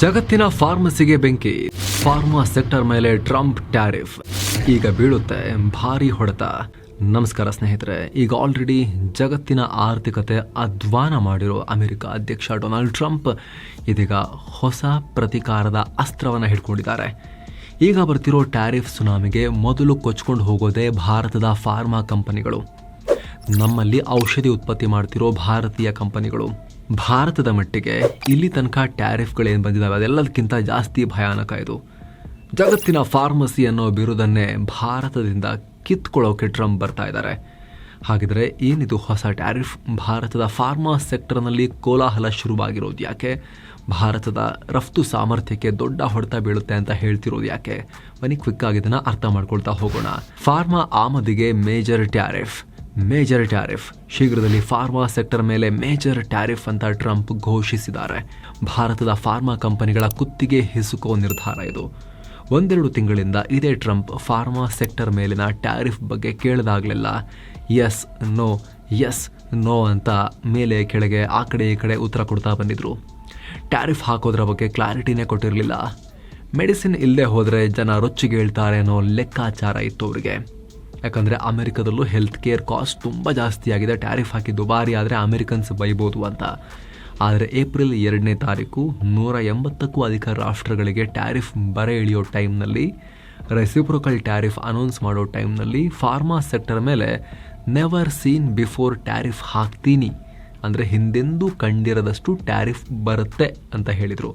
ಜಗತ್ತಿನ ಫಾರ್ಮಸಿಗೆ ಬೆಂಕಿ. ಫಾರ್ಮಾ ಸೆಕ್ಟರ್ ಮೇಲೆ ಟ್ರಂಪ್ ಟ್ಯಾರಿಫ್. ಈಗ ಬೀಳುತ್ತೆ ಭಾರಿ ಹೊಡೆತ. ನಮಸ್ಕಾರ ಸ್ನೇಹಿತರೆ, ಈಗ ಆಲ್ರೆಡಿ ಜಗತ್ತಿನ ಆರ್ಥಿಕತೆ ಅಧ್ವಾನ ಮಾಡಿರೋ ಅಮೆರಿಕ ಅಧ್ಯಕ್ಷ ಡೊನಾಲ್ಡ್ ಟ್ರಂಪ್ ಇದೀಗ ಹೊಸ ಪ್ರತಿಕಾರದ ಅಸ್ತ್ರವನ್ನು ಹಿಡ್ಕೊಂಡಿದ್ದಾರೆ. ಈಗ ಬರ್ತಿರೋ ಟ್ಯಾರಿಫ್ ಸುನಾಮಿಗೆ ಮೊದಲು ಕೊಚ್ಕೊಂಡು ಹೋಗೋದೇ ಭಾರತದ ಫಾರ್ಮಾ ಕಂಪನಿಗಳು. ನಮ್ಮಲ್ಲಿ ಔಷಧಿ ಉತ್ಪತ್ತಿ ಮಾಡ್ತಿರೋ ಭಾರತೀಯ ಕಂಪನಿಗಳು. ಭಾರತದ ಮಟ್ಟಿಗೆ ಇಲ್ಲಿ ತನಕ ಟ್ಯಾರಿಫ್ಗಳೇನು ಬಂದಿದ್ದಾವೆ ಅದೆಲ್ಲದಕ್ಕಿಂತ ಜಾಸ್ತಿ ಭಯಾನಕ ಇದು. ಜಗತ್ತಿನ ಫಾರ್ಮಸಿ ಅನ್ನೋ ಬಿರುದನ್ನೇ ಭಾರತದಿಂದ ಕಿತ್ಕೊಳ್ಳೋಕೆ ಟ್ರಂಪ್ ಬರ್ತಾ ಇದ್ದಾರೆ. ಹಾಗಿದ್ರೆ ಏನಿದು ಹೊಸ ಟ್ಯಾರಿಫ್? ಭಾರತದ ಫಾರ್ಮಾ ಸೆಕ್ಟರ್ನಲ್ಲಿ ಕೋಲಾಹಲ ಶುರುವಾಗಿರೋದು ಯಾಕೆ? ಭಾರತದ ರಫ್ತು ಸಾಮರ್ಥ್ಯಕ್ಕೆ ದೊಡ್ಡ ಹೊಡೆತ ಬೀಳುತ್ತೆ ಅಂತ ಹೇಳ್ತಿರೋದು ಯಾಕೆ? ಬನ್ನಿ ಕ್ವಿಕ್ ಅರ್ಥ ಮಾಡ್ಕೊಳ್ತಾ ಹೋಗೋಣ. ಫಾರ್ಮಾ ಆಮದಿಗೆ ಮೇಜರ್ ಟ್ಯಾರಿಫ್. Major tariff. ಶೀಘ್ರದಲ್ಲಿ ಫಾರ್ಮಾ ಸೆಕ್ಟರ್ ಮೇಲೆ ಮೇಜರ್ ಟ್ಯಾರಿಫ್ ಅಂತ ಟ್ರಂಪ್ ಘೋಷಿಸಿದ್ದಾರೆ. ಭಾರತದ ಫಾರ್ಮಾ ಕಂಪನಿಗಳ ಕುತ್ತಿಗೆ ಹಿಸುಕೋ ನಿರ್ಧಾರ ಇದು. ಒಂದೆರಡು ತಿಂಗಳಿಂದ ಇದೇ ಟ್ರಂಪ್ ಫಾರ್ಮಾ ಸೆಕ್ಟರ್ ಮೇಲಿನ ಟ್ಯಾರಿಫ್ ಬಗ್ಗೆ ಕೇಳಿದಾಗಲೆಲ್ಲ ಎಸ್ ನೋ ಎಸ್ ನೋ ಅಂತ ಮೇಲೆ ಕೆಳಗೆ ಆ ಕಡೆ ಈ ಕಡೆ ಉತ್ತರ ಕೊಡ್ತಾ ಬಂದಿದ್ರು. ಟ್ಯಾರಿಫ್ ಹಾಕೋದ್ರ ಬಗ್ಗೆ ಕ್ಲಾರಿಟಿನೇ ಕೊಟ್ಟಿರಲಿಲ್ಲ. ಮೆಡಿಸಿನ್ ಇಲ್ಲದೆ ಹೋದರೆ ಜನ ರೊಚ್ಚಿಗೆ ಹೇಳ್ತಾರೆ ಅನ್ನೋ ಲೆಕ್ಕಾಚಾರ ಇತ್ತು ಅವರಿಗೆ. ಯಾಕಂದರೆ ಅಮೆರಿಕದಲ್ಲೂ ಹೆಲ್ತ್ ಕೇರ್ ಕಾಸ್ಟ್ ತುಂಬ ಜಾಸ್ತಿ ಆಗಿದೆ. ಟ್ಯಾರಿಫ್ ಹಾಕಿ ದುಬಾರಿ ಆದರೆ ಅಮೆರಿಕನ್ಸ್ ಬೈಬೋದು ಅಂತ. ಆದರೆ ಏಪ್ರಿಲ್ ಎರಡನೇ ತಾರೀಕು ನೂರ ಎಂಬತ್ತಕ್ಕೂ ಅಧಿಕ ರಾಷ್ಟ್ರಗಳಿಗೆ ಟ್ಯಾರಿಫ್ ಬರೆ ಇಳಿಯೋ ಟೈಮ್ನಲ್ಲಿ ರೆಸಿಪ್ರೊಕಲ್ ಟ್ಯಾರಿಫ್ ಅನೌನ್ಸ್ ಮಾಡೋ ಟೈಮ್ನಲ್ಲಿ ಫಾರ್ಮಾ ಸೆಕ್ಟರ್ ಮೇಲೆ ನೆವರ್ ಸೀನ್ ಬಿಫೋರ್ ಟ್ಯಾರಿಫ್ ಹಾಕ್ತೀನಿ. ಅಂದರೆ ಹಿಂದೆಂದೂ ಕಂಡಿರದಷ್ಟು ಟ್ಯಾರಿಫ್ ಬರುತ್ತೆ ಅಂತ ಹೇಳಿದರು.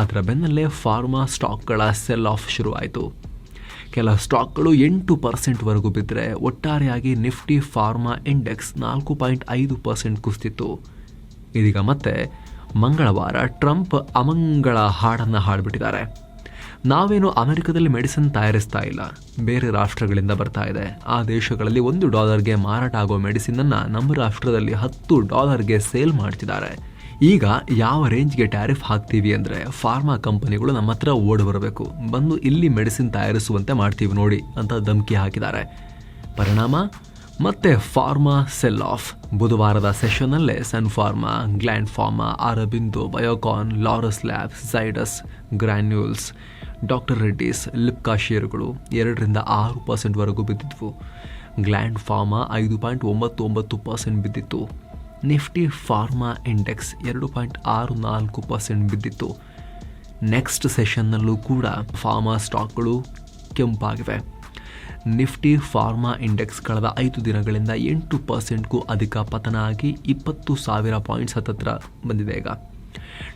ಅದರ ಬೆನ್ನಲ್ಲೇ ಫಾರ್ಮಾ ಸ್ಟಾಕ್ಗಳ ಸೆಲ್ ಆಫ್ ಶುರುವಾಯಿತು. ಕೆಲ ಸ್ಟಾಕ್ಗಳು ಎಂಟು ಪರ್ಸೆಂಟ್ವರೆಗೂ ಬಿದ್ದರೆ ಒಟ್ಟಾರೆಯಾಗಿ ನಿಫ್ಟಿ ಫಾರ್ಮಾ ಇಂಡೆಕ್ಸ್ ನಾಲ್ಕು ಪಾಯಿಂಟ್ ಐದು ಪರ್ಸೆಂಟ್ ಕುಸಿತಿತ್ತು. ಇದೀಗ ಮತ್ತೆ ಮಂಗಳವಾರ ಟ್ರಂಪ್ ಅಮಂಗಳ ಹಾಡನ್ನು ಹಾಡಿಬಿಟ್ಟಿದ್ದಾರೆ. ನಾವೇನು ಅಮೆರಿಕದಲ್ಲಿ ಮೆಡಿಸಿನ್ ತಯಾರಿಸ್ತಾ ಇಲ್ಲ. ಬೇರೆ ರಾಷ್ಟ್ರಗಳಿಂದ ಬರ್ತಾ ಇದೆ. ಆ ದೇಶಗಳಲ್ಲಿ ಒಂದು ಡಾಲರ್ಗೆ ಮಾರಾಟ ಆಗೋ ಮೆಡಿಸಿನನ್ನು ನಮ್ಮ ರಾಷ್ಟ್ರದಲ್ಲಿ ಹತ್ತು ಡಾಲರ್ಗೆ ಸೇಲ್ ಮಾಡ್ತಿದ್ದಾರೆ. ಈಗ ಯಾವ ರೇಂಜ್ಗೆ ಟ್ಯಾರಿಫ್ ಹಾಕ್ತೀವಿ ಅಂದರೆ ಫಾರ್ಮಾ ಕಂಪನಿಗಳು ನಮ್ಮ ಹತ್ರ ಓಡಿ ಬರಬೇಕು. ಬಂದು ಇಲ್ಲಿ ಮೆಡಿಸಿನ್ ತಯಾರಿಸುವಂತೆ ಮಾಡ್ತೀವಿ ನೋಡಿ ಅಂತ ಧಮಕಿ ಹಾಕಿದ್ದಾರೆ. ಪರಿಣಾಮ? ಮತ್ತೆ ಫಾರ್ಮಾ ಸೆಲ್ ಆಫ್. ಬುಧವಾರದ ಸೆಷನ್ನಲ್ಲೇ Sun Pharma, Gland Pharma, Aurobindo, Biocon, Laurus Labs Zydus Granules, doctor Reddy's, ಲಿಪ್ಕಾ ಶೇರುಗಳು ಎರಡರಿಂದ ಆರು ಪರ್ಸೆಂಟ್ವರೆಗೂ ಬಿದ್ದಿದ್ವು. ಗ್ಲ್ಯಾಂಡ್ ಫಾರ್ಮಾ ಐದು ಪಾಯಿಂಟ್ ಒಂಬತ್ತು ಒಂಬತ್ತು ಪರ್ಸೆಂಟ್ ಬಿದ್ದಿತ್ತು. ನಿಫ್ಟಿ ಫಾರ್ಮಾ ಇಂಡೆಕ್ಸ್ ಎರಡು ಪಾಯಿಂಟ್ ಆರು ನಾಲ್ಕು ಪರ್ಸೆಂಟ್ ಬಿದ್ದಿತ್ತು. ನೆಕ್ಸ್ಟ್ ಸೆಷನ್ನಲ್ಲೂ ಕೂಡ ಫಾರ್ಮಾ ಸ್ಟಾಕ್ಗಳು ಕೆಂಪಾಗಿವೆ. ನಿಫ್ಟಿ ಫಾರ್ಮಾ ಇಂಡೆಕ್ಸ್ ಕಳೆದ ಐದು ದಿನಗಳಿಂದ ಎಂಟು ಪರ್ಸೆಂಟ್ಗೂ ಅಧಿಕ ಪತನ ಆಗಿ ಇಪ್ಪತ್ತು ಸಾವಿರ ಪಾಯಿಂಟ್ಸ್ ಹತ್ತತ್ರ ಬಂದಿದೆ ಈಗ.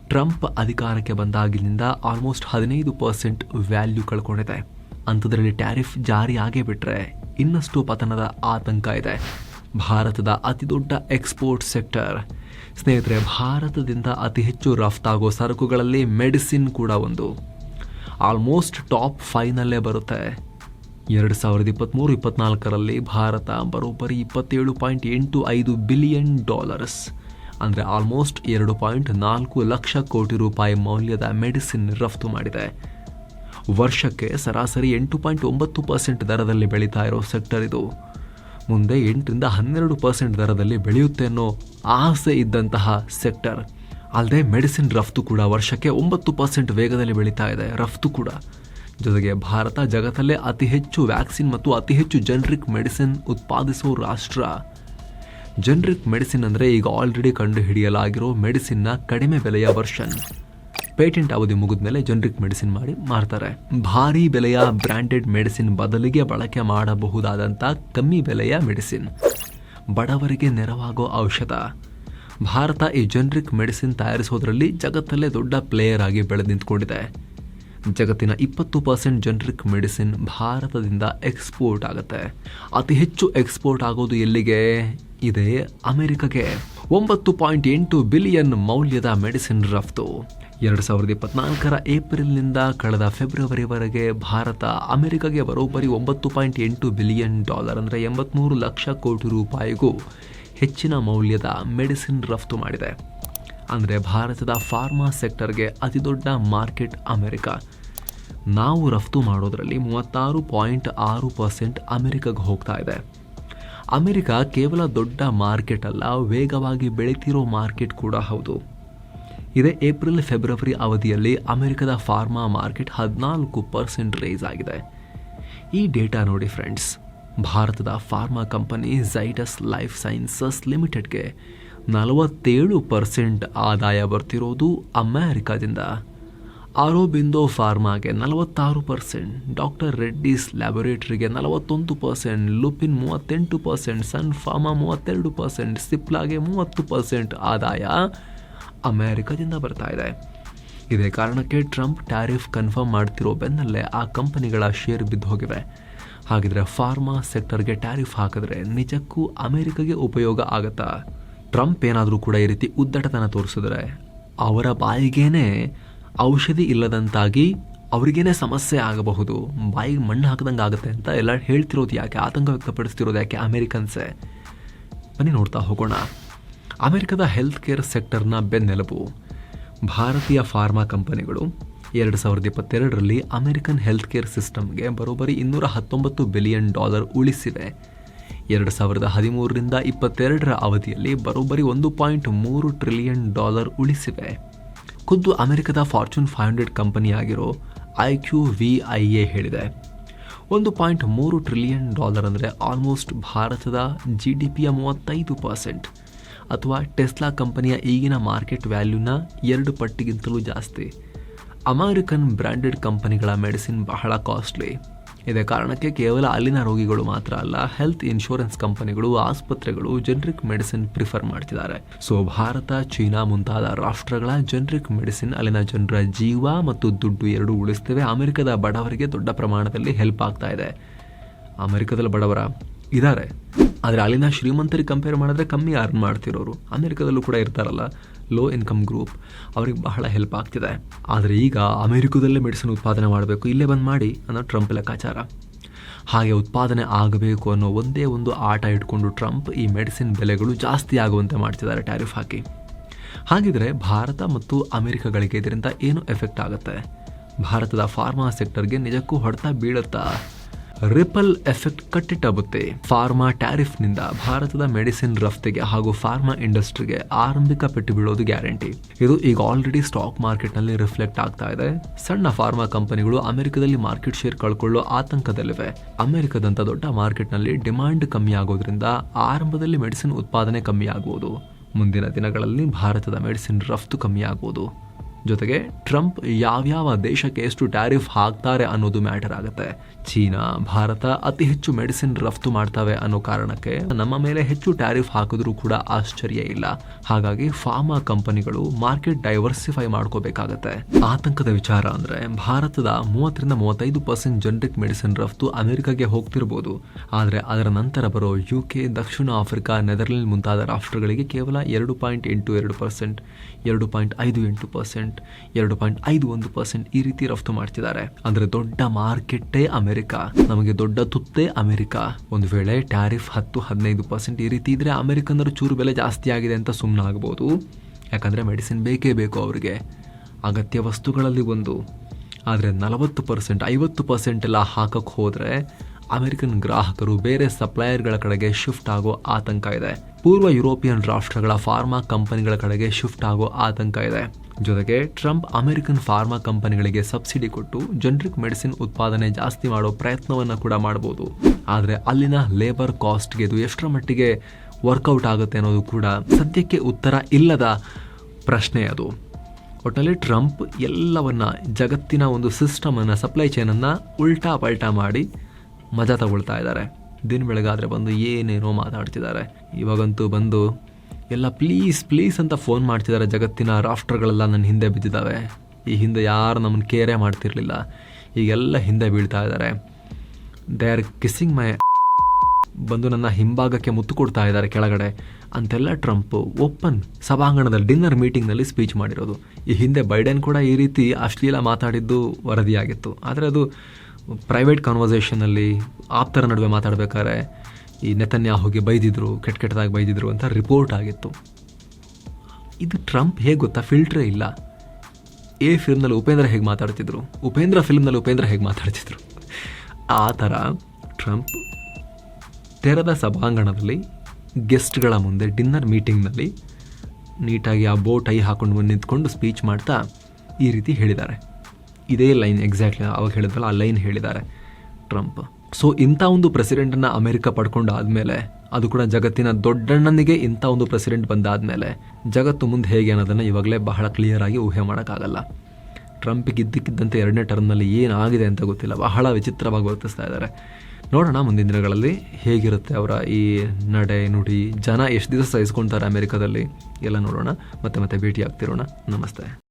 ಟ್ರಂಪ್ ಅಧಿಕಾರಕ್ಕೆ ಬಂದಾಗಿನಿಂದ ಆಲ್ಮೋಸ್ಟ್ ಹದಿನೈದು ಪರ್ಸೆಂಟ್ ವ್ಯಾಲ್ಯೂ ಕಳ್ಕೊಂಡಿದೆ. ಅಂಥದ್ರಲ್ಲಿ ಟ್ಯಾರಿಫ್ ಜಾರಿಯಾಗೇ ಬಿಟ್ಟರೆ ಇನ್ನಷ್ಟು ಪತನದ ಆತಂಕ ಇದೆ. ಭಾರತದ ಅತಿದೊಡ್ಡ ಎಕ್ಸ್ಪೋರ್ಟ್ ಸೆಕ್ಟರ್ ಸ್ನೇಹಿತರೆ, ಭಾರತದಿಂದ ಅತಿ ಹೆಚ್ಚು ರಫ್ತಾಗೋ ಸರಕುಗಳಲ್ಲಿ ಮೆಡಿಸಿನ್ ಕೂಡ ಒಂದು. ಆಲ್ಮೋಸ್ಟ್ ಟಾಪ್ ಫೈನಲ್ಲೇ ಬರುತ್ತೆ. ಎರಡು ಸಾವಿರದ ಇಪ್ಪತ್ತ್ಮೂರು ಇಪ್ಪತ್ನಾಲ್ಕರಲ್ಲಿ ಭಾರತ ಬರೋಬ್ಬರಿ ಇಪ್ಪತ್ತೇಳು ಪಾಯಿಂಟ್ ಎಂಟು ಐದು ಬಿಲಿಯನ್ ಡಾಲರ್ಸ್ ಅಂದರೆ ಆಲ್ಮೋಸ್ಟ್ ಎರಡು ಪಾಯಿಂಟ್ ನಾಲ್ಕು ಲಕ್ಷ ಕೋಟಿ ರೂಪಾಯಿ ಮೌಲ್ಯದ ಮೆಡಿಸಿನ್ ರಫ್ತು ಮಾಡಿದೆ. ವರ್ಷಕ್ಕೆ ಸರಾಸರಿ ಎಂಟು ಪಾಯಿಂಟ್ ಒಂಬತ್ತು ಪರ್ಸೆಂಟ್ ದರದಲ್ಲಿ ಬೆಳೀತಾ ಇರೋ ಸೆಕ್ಟರ್ ಇದು. ಮುಂದೆ ಎಂಟರಿಂದ ಹನ್ನೆರಡು ಪರ್ಸೆಂಟ್ ದರದಲ್ಲಿ ಬೆಳೆಯುತ್ತೆ ಅನ್ನೋ ಆಸೆ ಇದ್ದಂತಹ ಸೆಕ್ಟರ್. ಅಲ್ಲದೆ ಮೆಡಿಸಿನ್ ರಫ್ತು ಕೂಡ ವರ್ಷಕ್ಕೆ ಒಂಬತ್ತು ಪರ್ಸೆಂಟ್ ವೇಗದಲ್ಲಿ ಬೆಳೀತಾ ಇದೆ, ರಫ್ತು ಕೂಡ. ಜೊತೆಗೆ ಭಾರತ ಜಗತ್ತಲ್ಲೇ ಅತಿ ಹೆಚ್ಚು ವ್ಯಾಕ್ಸಿನ್ ಮತ್ತು ಅತಿ ಹೆಚ್ಚು ಜನರಿಕ್ ಮೆಡಿಸಿನ್ ಉತ್ಪಾದಿಸುವ ರಾಷ್ಟ್ರ. ಜನರಿಕ್ ಮೆಡಿಸಿನ್ ಅಂದರೆ ಈಗ ಆಲ್ರೆಡಿ ಕಂಡು ಹಿಡಿಯಲಾಗಿರೋ ಮೆಡಿಸಿನ್ನ ಕಡಿಮೆ ಬೆಲೆಯ ವರ್ಷನ್. ಪೇಟೆಂಟ್ ಅವಧಿ ಮುಗಿದ ಮೇಲೆ ಜನರಿಕ್ ಮೆಡಿಸಿನ್ ಮಾಡಿ ಮಾರ್ತಾರೆ. ಭಾರಿ ಬೆಲೆಯ ಬ್ರ್ಯಾಂಡೆಡ್ ಮೆಡಿಸಿನ್ ಬದಲಿಗೆ ಬಳಕೆ ಮಾಡಬಹುದಾದಂಥ ಕಮ್ಮಿ ಬೆಲೆಯ ಮೆಡಿಸಿನ್ ಬಡವರಿಗೆ ನೆರವಾಗೋ ಔಷಧ. ಭಾರತ ಈ ಜನರಿಕ್ ಮೆಡಿಸಿನ್ ತಯಾರಿಸೋದ್ರಲ್ಲಿ ಜಗತ್ತಲ್ಲೇ ದೊಡ್ಡ ಪ್ಲೇಯರ್ ಆಗಿ ಬೆಳೆದು ನಿಂತ್ಕೊಂಡಿದೆ. ಜಗತ್ತಿನ ಇಪ್ಪತ್ತು ಪರ್ಸೆಂಟ್ ಜನರಿಕ್ ಮೆಡಿಸಿನ್ ಭಾರತದಿಂದ ಎಕ್ಸ್ಪೋರ್ಟ್ ಆಗುತ್ತೆ. ಅತಿ ಹೆಚ್ಚು ಎಕ್ಸ್ಪೋರ್ಟ್ ಆಗೋದು ಎಲ್ಲಿಗೆ? ಇದೆ ಅಮೆರಿಕಗೆ. ಒಂಬತ್ತು ಪಾಯಿಂಟ್ ಎಂಟು ಬಿಲಿಯನ್ ಮೌಲ್ಯದ ಮೆಡಿಸಿನ್ ರಫ್ತು. ಎರಡು ಸಾವಿರದ ಇಪ್ಪತ್ನಾಲ್ಕರ ಏಪ್ರಿಲ್ನಿಂದ ಕಳೆದ ಫೆಬ್ರವರಿವರೆಗೆ ಭಾರತ ಅಮೆರಿಕಗೆ ಬರೋಬ್ಬರಿ ಒಂಬತ್ತು ಪಾಯಿಂಟ್ ಎಂಟು ಬಿಲಿಯನ್ ಡಾಲರ್ ಅಂದರೆ ಎಂಬತ್ತ್ಮೂರು ಲಕ್ಷ ಕೋಟಿ ರೂಪಾಯಿಗೂ ಹೆಚ್ಚಿನ ಮೌಲ್ಯದ ಮೆಡಿಸಿನ್ ರಫ್ತು ಮಾಡಿದೆ. ಅಂದರೆ ಭಾರತದ ಫಾರ್ಮಾ ಸೆಕ್ಟರ್ಗೆ ಅತಿದೊಡ್ಡ ಮಾರ್ಕೆಟ್ ಅಮೆರಿಕ. ನಾವು ರಫ್ತು ಮಾಡೋದರಲ್ಲಿ ಮೂವತ್ತಾರು ಪಾಯಿಂಟ್ ಆರು ಪರ್ಸೆಂಟ್ ಅಮೆರಿಕಗೆ ಹೋಗ್ತಾ ಇದೆ. ಅಮೆರಿಕ ಕೇವಲ ದೊಡ್ಡ ಮಾರ್ಕೆಟ್ ಅಲ್ಲ, ವೇಗವಾಗಿ ಬೆಳೀತಿರೋ ಮಾರ್ಕೆಟ್ ಕೂಡ ಹೌದು. ಇದೇ ಏಪ್ರಿಲ್ ಫೆಬ್ರವರಿ ಅವಧಿಯಲ್ಲಿ ಅಮೆರಿಕದ ಫಾರ್ಮಾ ಮಾರ್ಕೆಟ್ ಹದಿನಾಲ್ಕು ಪರ್ಸೆಂಟ್ ರೇಸ್ ಆಗಿದೆ. ಈ ಡೇಟಾ ನೋಡಿ ಫ್ರೆಂಡ್ಸ್ ಭಾರತದ pharma company Zydus Life Sciences ಲಿಮಿಟೆಡ್ಗೆ ನಲವತ್ತೇಳು ಪರ್ಸೆಂಟ್ ಆದಾಯ ಬರ್ತಿರೋದು ಅಮೆರಿಕದಿಂದ. ಆರೋಬಿಂದೋ ಫಾರ್ಮಾಗೆ ನಲವತ್ತಾರು ಪರ್ಸೆಂಟ್ ಡಾಕ್ಟರ್ ರೆಡ್ಡಿಸ್ ಲ್ಯಾಬೊರೇಟ್ರಿಗೆ ನಲವತ್ತೊಂದು ಪರ್ಸೆಂಟ್ ಲುಪಿನ್ ಮೂವತ್ತೆಂಟು ಪರ್ಸೆಂಟ್ ಸನ್ ಫಾರ್ಮಾ ಮೂವತ್ತೆರಡು ಪರ್ಸೆಂಟ್ ಸಿಪ್ಲಾಗೆ ಮೂವತ್ತು ಪರ್ಸೆಂಟ್ ಆದಾಯ ಅಮೆರಿಕದಿಂದ ಬರ್ತಾ ಇದೆ. ಇದೇ ಕಾರಣಕ್ಕೆ ಟ್ರಂಪ್ ಟ್ಯಾರಿಫ್ ಕನ್ಫರ್ಮ್ ಮಾಡ್ತಿರೋ ಬೆನ್ನಲ್ಲೇ ಆ ಕಂಪನಿಗಳ ಶೇರ್ ಬಿದ್ದು ಹೋಗಿವೆ. ಹಾಗಿದ್ರೆ ಫಾರ್ಮಾ ಸೆಕ್ಟರ್ಗೆ ಟ್ಯಾರಿಫ್ ಹಾಕಿದ್ರೆ ನಿಜಕ್ಕೂ ಅಮೆರಿಕಗೆ ಉಪಯೋಗ ಆಗತ್ತಾ? ಟ್ರಂಪ್ ಏನಾದರೂ ಕೂಡ ಈ ರೀತಿ ಉದ್ದಟತನ ತೋರಿಸಿದ್ರೆ ಅವರ ಬಾಯಿಗೇನೆ ಔಷಧಿ ಇಲ್ಲದಂತಾಗಿ ಅವರಿಗೇನೆ ಸಮಸ್ಯೆ ಆಗಬಹುದು. ಬಾಯಿಗೆ ಮಣ್ಣು ಹಾಕದಂಗೆ ಆಗುತ್ತೆ ಅಂತ ಎಲ್ಲ ಹೇಳ್ತಿರೋದು ಯಾಕೆ? ಆತಂಕ ವ್ಯಕ್ತಪಡಿಸ್ತಿರೋದು ಯಾಕೆ ಅಮೆರಿಕನ್ಸೇ? ಬನ್ನಿ ನೋಡ್ತಾ ಹೋಗೋಣ. ಅಮೆರಿಕದ ಹೆಲ್ತ್ ಕೇರ್ ಸೆಕ್ಟರ್ನ ಬೆನ್ನೆಲುಬು. ಭಾರತೀಯ ಫಾರ್ಮಾ ಕಂಪನಿಗಳು ಎರಡು ಸಾವಿರದ ಇಪ್ಪತ್ತೆರಡರಲ್ಲಿ ಅಮೆರಿಕನ್ ಹೆಲ್ತ್ ಕೇರ್ ಸಿಸ್ಟಮ್ಗೆ ಬರೋಬ್ಬರಿ ಇನ್ನೂರ ಹತ್ತೊಂಬತ್ತು ಬಿಲಿಯನ್ ಡಾಲರ್ ಉಳಿಸಿವೆ. ಎರಡು ಸಾವಿರದ ಹದಿಮೂರರಿಂದ ಇಪ್ಪತ್ತೆರಡರ ಅವಧಿಯಲ್ಲಿ ಬರೋಬ್ಬರಿ ಒಂದು ಪಾಯಿಂಟ್ ಮೂರು ಟ್ರಿಲಿಯನ್ ಡಾಲರ್ ಉಳಿಸಿವೆ. ಖುದ್ದು ಅಮೆರಿಕದ Fortune five hundred ಕಂಪನಿಯಾಗಿರೋ I Q V I A ಹೇಳಿದೆ. ಒಂದು ಪಾಯಿಂಟ್ ಮೂರು ಟ್ರಿಲಿಯನ್ ಡಾಲರ್ ಅಂದರೆ ಆಲ್ಮೋಸ್ಟ್ ಭಾರತದ ಜಿ ಡಿ ಪಿಯ ಮೂವತ್ತೈದು ಪರ್ಸೆಂಟ್. ಅಥವಾ ಟೆಸ್ಲಾ ಕಂಪನಿಯ ಈಗಿನ ಮಾರ್ಕೆಟ್ ವ್ಯಾಲ್ಯೂನ ಎರಡು ಪಟ್ಟಿಗಿಂತಲೂ ಜಾಸ್ತಿ. ಅಮೆರಿಕನ್ ಬ್ರ್ಯಾಂಡೆಡ್ ಕಂಪನಿಗಳ ಮೆಡಿಸಿನ್ ಬಹಳ ಕಾಸ್ಟ್ಲಿ. ಇದೇ ಕಾರಣಕ್ಕೆ ಕೇವಲ ಅಲ್ಲಿನ ರೋಗಿಗಳು ಮಾತ್ರ ಅಲ್ಲ, ಹೆಲ್ತ್ ಇನ್ಶೂರೆನ್ಸ್ ಕಂಪನಿಗಳು, ಆಸ್ಪತ್ರೆಗಳು ಜೆನ್ರಿಕ್ ಮೆಡಿಸಿನ್ ಪ್ರಿಫರ್ ಮಾಡ್ತಿದ್ದಾರೆ. ಸೊ, ಭಾರತ, ಚೀನಾ ಮುಂತಾದ ರಾಷ್ಟ್ರಗಳ ಜೆನ್ರಿಕ್ ಮೆಡಿಸಿನ್ ಅಲ್ಲಿನ ಜನರ ಜೀವ ಮತ್ತು ದುಡ್ಡು ಎರಡೂ ಉಳಿಸ್ತೇವೆ. ಅಮೆರಿಕದ ಬಡವರಿಗೆ ದೊಡ್ಡ ಪ್ರಮಾಣದಲ್ಲಿ ಹೆಲ್ಪ್ ಆಗ್ತಾ ಇದೆ. ಅಮೆರಿಕದಲ್ಲಿ ಬಡವರ ಇದ್ದಾರೆ ಆದರೆ ಅಲ್ಲಿನ ಶ್ರೀಮಂತರಿಗೆ ಕಂಪೇರ್ ಮಾಡಿದ್ರೆ ಕಮ್ಮಿ ಅರ್ನ್ ಮಾಡ್ತಿರೋರು. ಅಮೆರಿಕದಲ್ಲೂ ಕೂಡ ಇರ್ತಾರಲ್ಲ ಲೋ ಇನ್ಕಮ್ ಗ್ರೂಪ್ ಅವ್ರಿಗೆ ಬಹಳ ಹೆಲ್ಪ್ ಆಗ್ತಿದೆ. ಆದರೆ ಈಗ ಅಮೆರಿಕದಲ್ಲೇ ಮೆಡಿಸಿನ್ ಉತ್ಪಾದನೆ ಮಾಡಬೇಕು. ಇಲ್ಲೇ ಬಂದು ಮಾಡಿ ಅನ್ನೋ ಟ್ರಂಪ್ ಲೆಕ್ಕಾಚಾರ. ಹಾಗೆ ಉತ್ಪಾದನೆ ಆಗಬೇಕು ಅನ್ನೋ ಒಂದೇ ಒಂದು ಆಟ ಇಟ್ಕೊಂಡು ಟ್ರಂಪ್ ಈ ಮೆಡಿಸಿನ್ ಬೆಲೆಗಳು ಜಾಸ್ತಿ ಆಗುವಂತೆ ಮಾಡ್ತಿದ್ದಾರೆ ಟ್ಯಾರಿಫ್ ಹಾಕಿ. ಹಾಗಿದ್ರೆ ಭಾರತ ಮತ್ತು ಅಮೆರಿಕಗಳಿಗೆ ಇದರಿಂದ ಏನು ಎಫೆಕ್ಟ್ ಆಗುತ್ತೆ? ಭಾರತದ ಫಾರ್ಮಾ ಸೆಕ್ಟರ್ಗೆ ನಿಜಕ್ಕೂ ಹೊಡೆತ ಬೀಳುತ್ತಾ? ರಿಪಲ್ ಎಫೆಕ್ಟ್ ಕಟ್ಟಿಟ್ಟಾಗುತ್ತೆ ಫಾರ್ಮಾ ಟ್ಯಾರಿಫ್ನಿಂದ ಭಾರತದ ಮೆಡಿಸಿನ್ ರಫ್ತಿಗೆ ಹಾಗೂ ಫಾರ್ಮಾ ಇಂಡಸ್ಟ್ರಿಗೆ ಆರಂಭಿಕ ಪೆಟ್ಟು ಬೀಳೋದು ಗ್ಯಾರಂಟಿ. ಇದು ಈಗ ಆಲ್ರೆಡಿ ಸ್ಟಾಕ್ ಮಾರ್ಕೆಟ್ನಲ್ಲಿ ರಿಫ್ಲೆಕ್ಟ್ ಆಗ್ತಾ ಇದೆ. ಸಣ್ಣ ಫಾರ್ಮಾ ಕಂಪನಿಗಳು ಅಮೆರಿಕದಲ್ಲಿ ಮಾರ್ಕೆಟ್ ಶೇರ್ ಕಳ್ಕೊಳ್ಳೋ ಆತಂಕದಲ್ಲಿವೆ. ಅಮೆರಿಕದಂತ ದೊಡ್ಡ ಮಾರ್ಕೆಟ್ನಲ್ಲಿ ಡಿಮಾಂಡ್ ಕಮ್ಮಿ ಆಗೋದ್ರಿಂದ ಆರಂಭದಲ್ಲಿ ಮೆಡಿಸಿನ್ ಉತ್ಪಾದನೆ ಕಮ್ಮಿ ಆಗುವುದು ಮುಂದಿನ ದಿನಗಳಲ್ಲಿ ಭಾರತದ ಮೆಡಿಸಿನ್ ರಫ್ತು ಕಮ್ಮಿ ಆಗುವುದು ಜೊತೆಗೆ ಟ್ರಂಪ್ ಯಾವ್ಯಾವ ದೇಶಕ್ಕೆ ಎಷ್ಟು ಟ್ಯಾರಿಫ್ ಹಾಕ್ತಾರೆ ಅನ್ನೋದು ಮ್ಯಾಟರ್ ಆಗುತ್ತೆ. ಚೀನಾ, ಭಾರತ ಅತಿ ಹೆಚ್ಚು ಮೆಡಿಸಿನ್ ರಫ್ತು ಮಾಡ್ತವೆ ಅನ್ನೋ ಕಾರಣಕ್ಕೆ ನಮ್ಮ ಮೇಲೆ ಹೆಚ್ಚು ಟ್ಯಾರಿಫ್ ಹಾಕಿದ್ರೂ ಕೂಡ ಆಶ್ಚರ್ಯ ಇಲ್ಲ. ಹಾಗಾಗಿ ಫಾರ್ಮಾ ಕಂಪನಿಗಳು ಮಾರ್ಕೆಟ್ ಡೈವರ್ಸಿಫೈ ಮಾಡ್ಕೋಬೇಕಾಗತ್ತೆ. ಆತಂಕದ ವಿಚಾರ ಅಂದ್ರೆ ಭಾರತದ ಮೂವತ್ತರಿಂದ ಮೂವತ್ತೈದು ಪರ್ಸೆಂಟ್ ಜನರಿಕ್ ಮೆಡಿಸಿನ್ ರಫ್ತು ಅಮೆರಿಕಾಗೆ ಹೋಗ್ತಿರ್ಬೋದು. ಆದರೆ ಅದರ ನಂತರ ಬರೋ ಯು ಕೆ ದಕ್ಷಿಣ ಆಫ್ರಿಕಾ, ನೆದರ್ಲೆಂಡ್ ಮುಂತಾದ ರಾಷ್ಟ್ರಗಳಿಗೆ ಕೇವಲ ಎರಡು ಪಾಯಿಂಟ್ ಎಂಟು ಎರಡು ಪರ್ಸೆಂಟ್, ಎರಡು ಪಾಯಿಂಟ್ ಐದು ಎಂಟು ಪರ್ಸೆಂಟ್ ಎರಡು ಪಾಯಿಂಟ್ ಐದು ಒಂದು ಪರ್ಸೆಂಟ್ ಈ ರೀತಿ ರಫ್ತು ಮಾಡ್ತಿದ್ದಾರೆ. ಅಂದ್ರೆ ದೊಡ್ಡ ಮಾರ್ಕೆಟ್ಟೇ ಅಮೆರಿಕ. ನಮಗೆ ದೊಡ್ಡ ತುತ್ತೇ ಅಮೆರಿಕ. ಒಂದು ವೇಳೆ ಟ್ಯಾರಿಫ್ ಹತ್ತು ಹದಿನೈದು ಪರ್ಸೆಂಟ್ ಈ ರೀತಿ ಇದ್ರೆ ಅಮೆರಿಕನ್ನರು ಚೂರು ಬೆಲೆ ಜಾಸ್ತಿ ಆಗಿದೆ ಅಂತ ಸುಮ್ಮನೆ ಯಾಕಂದರೆ ಯಾಕಂದ್ರೆ ಮೆಡಿಸಿನ್ ಬೇಕೇ ಬೇಕು ಅವರಿಗೆ. ಅಗತ್ಯ ವಸ್ತುಗಳಲ್ಲಿ ಒಂದು. ಆದರೆ ನಲವತ್ತು ಪರ್ಸೆಂಟ್, ಐವತ್ತು ಪರ್ಸೆಂಟ್ ಎಲ್ಲ ಹಾಕಕ್ಕೆ ಹೋದರೆ ಅಮೆರಿಕನ್ ಗ್ರಾಹಕರು ಬೇರೆ ಸಪ್ಲೈಯರ್ಗಳ ಕಡೆಗೆ ಶಿಫ್ಟ್ ಆಗೋ ಆತಂಕ ಇದೆ. ಪೂರ್ವ ಯುರೋಪಿಯನ್ ರಾಷ್ಟ್ರಗಳ ಫಾರ್ಮಾ ಕಂಪನಿಗಳ ಕಡೆಗೆ ಶಿಫ್ಟ್ ಆಗೋ ಆತಂಕ ಇದೆ. ಜೊತೆಗೆ ಟ್ರಂಪ್ ಅಮೆರಿಕನ್ ಫಾರ್ಮಾ ಕಂಪನಿಗಳಿಗೆ ಸಬ್ಸಿಡಿ ಕೊಟ್ಟು ಜನರಿಕ್ ಮೆಡಿಸಿನ್ ಉತ್ಪಾದನೆ ಜಾಸ್ತಿ ಮಾಡೋ ಪ್ರಯತ್ನವನ್ನು ಕೂಡ ಮಾಡಬಹುದು ಆದರೆ ಅಲ್ಲಿನ ಲೇಬರ್ ಕಾಸ್ಟ್ಗೆ ಇದು ಎಷ್ಟರ ಮಟ್ಟಿಗೆ ವರ್ಕೌಟ್ ಆಗುತ್ತೆ ಅನ್ನೋದು ಕೂಡ ಸದ್ಯಕ್ಕೆ ಉತ್ತರ ಇಲ್ಲದ ಪ್ರಶ್ನೆ ಅದು. ಒಟ್ಟಿನಲ್ಲಿ ಟ್ರಂಪ್ ಎಲ್ಲವನ್ನ ಜಗತ್ತಿನ ಒಂದು ಸಿಸ್ಟಮನ್ನು ಸಪ್ಲೈ ಚೈನನ್ನು ಉಲ್ಟಾ ಪಲ್ಟಾ ಮಾಡಿ ಮಜಾ ತಗೊಳ್ತಾ ಇದ್ದಾರೆ. ದಿನ ಬೆಳಗಾದ್ರೆ ಬಂದು ಏನೇನೋ ಮಾತಾಡ್ತಿದ್ದಾರೆ. ಇವಾಗಂತೂ ಬಂದು ಎಲ್ಲ ಪ್ಲೀಸ್ ಪ್ಲೀಸ್ ಅಂತ ಫೋನ್ ಮಾಡ್ತಿದ್ದಾರೆ ಜಗತ್ತಿನ ರಾಫ್ಟರ್ಗಳೆಲ್ಲ ನನ್ನ ಹಿಂದೆ ಬಿದ್ದಿದ್ದಾವೆ ಈ ಹಿಂದೆ ಯಾರು ನಮ್ಮನ್ನು ಕೇರೇ ಮಾಡ್ತಿರ್ಲಿಲ್ಲ. ಈಗೆಲ್ಲ ಹಿಂದೆ ಬೀಳ್ತಾ ಇದ್ದಾರೆ ದೇ ಆರ್ ಕಿಸ್ಸಿಂಗ್ ಮೈ ಬಂದು ನನ್ನ ಹಿಂಭಾಗಕ್ಕೆ ಮುತ್ತು ಕೊಡ್ತಾ ಇದ್ದಾರೆ ಕೆಳಗಡೆ. ಅಂತೆಲ್ಲ ಟ್ರಂಪ್ ಓಪನ್ ಸಭಾಂಗಣದಲ್ಲಿ ಡಿನ್ನರ್ ಮೀಟಿಂಗ್ನಲ್ಲಿ ಸ್ಪೀಚ್ ಮಾಡಿರೋದು. ಈ ಹಿಂದೆ ಬೈಡೆನ್ ಕೂಡ ಈ ರೀತಿ ಅಶ್ಲೀಲ ಮಾತಾಡಿದ್ದು ವರದಿಯಾಗಿತ್ತು. ಆದರೆ ಅದು ಪ್ರೈವೇಟ್ ಕಾನ್ವರ್ಸೇಷನಲ್ಲಿ ಆಪ್ತರ ನಡುವೆ ಮಾತಾಡಬೇಕಾದ್ರೆ ಈ ನೆತನ್ಯಾಹುಗೆ ಬೈದಿದ್ರು, ಕೆಟ್ಟ ಕೆಟ್ಟದಾಗಿ ಬೈದಿದ್ರು ಅಂತ ರಿಪೋರ್ಟ್ ಆಗಿತ್ತು. ಇದು ಟ್ರಂಪ್ ಹೇಗೆ ಗೊತ್ತಾ? ಫಿಲ್ಟ್ರೇ ಇಲ್ಲ. ಎ ಫಿಲ್ಮ್ನಲ್ಲಿ ಉಪೇಂದ್ರ ಹೇಗೆ ಮಾತಾಡ್ತಿದ್ರು? ಉಪೇಂದ್ರ ಫಿಲ್ಮ್ನಲ್ಲಿ ಉಪೇಂದ್ರ ಹೇಗೆ ಮಾತಾಡ್ತಿದ್ರು? ಆ ಥರ ಟ್ರಂಪ್ ತೆರೆದ ಸಭಾಂಗಣದಲ್ಲಿ ಗೆಸ್ಟ್ಗಳ ಮುಂದೆ ಡಿನ್ನರ್ ಮೀಟಿಂಗ್ನಲ್ಲಿ ನೀಟಾಗಿ ಆ ಬೋಟ್ ಐ ಹಾಕೊಂಡು ನಿಂತ್ಕೊಂಡು ಸ್ಪೀಚ್ ಮಾಡ್ತಾ ಈ ರೀತಿ ಹೇಳಿದ್ದಾರೆ. ಇದೇ ಲೈನ್ ಎಕ್ಸಾಕ್ಟ್ಲಿ ಅವಾಗ ಹೇಳಿದ್ರಲ್ಲ ಆ ಲೈನ್ ಹೇಳಿದ್ದಾರೆ ಟ್ರಂಪ್. ಸೊ ಇಂಥ ಒಂದು ಪ್ರೆಸಿಡೆಂಟನ್ನು ಅಮೆರಿಕ ಪಡ್ಕೊಂಡು ಆದಮೇಲೆ, ಅದು ಕೂಡ ಜಗತ್ತಿನ ದೊಡ್ಡಣ್ಣನಿಗೆ ಇಂಥ ಒಂದು ಪ್ರೆಸಿಡೆಂಟ್ ಬಂದಾದಮೇಲೆ, ಜಗತ್ತು ಮುಂದೆ ಹೇಗೆ ಅನ್ನೋದನ್ನು ಇವಾಗಲೇ ಬಹಳ ಕ್ಲಿಯರ್ ಆಗಿ ಊಹೆ ಮಾಡೋಕ್ಕಾಗಲ್ಲ. ಟ್ರಂಪಿಗೆ ಇದ್ದಕ್ಕಿದ್ದಂತೆ ಎರಡನೇ ಟರ್ಮ್ನಲ್ಲಿ ಏನಾಗಿದೆ ಅಂತ ಗೊತ್ತಿಲ್ಲ. ಬಹಳ ವಿಚಿತ್ರವಾಗಿ ವರ್ತಿಸ್ತಾ ಇದ್ದಾರೆ. ನೋಡೋಣ ಮುಂದಿನ ದಿನಗಳಲ್ಲಿ ಹೇಗಿರುತ್ತೆ ಅವರ ಈ ನಡೆ, ನುಡಿ. ಜನ ಎಷ್ಟು ದಿವಸ ಸಹಿಸ್ಕೊಳ್ತಾರೆ ಅಮೆರಿಕದಲ್ಲಿ? ಎಲ್ಲ ನೋಡೋಣ. ಮತ್ತೆ ಮತ್ತೆ ಭೇಟಿ ಆಗ್ತಿರೋಣ ನಮಸ್ತೆ.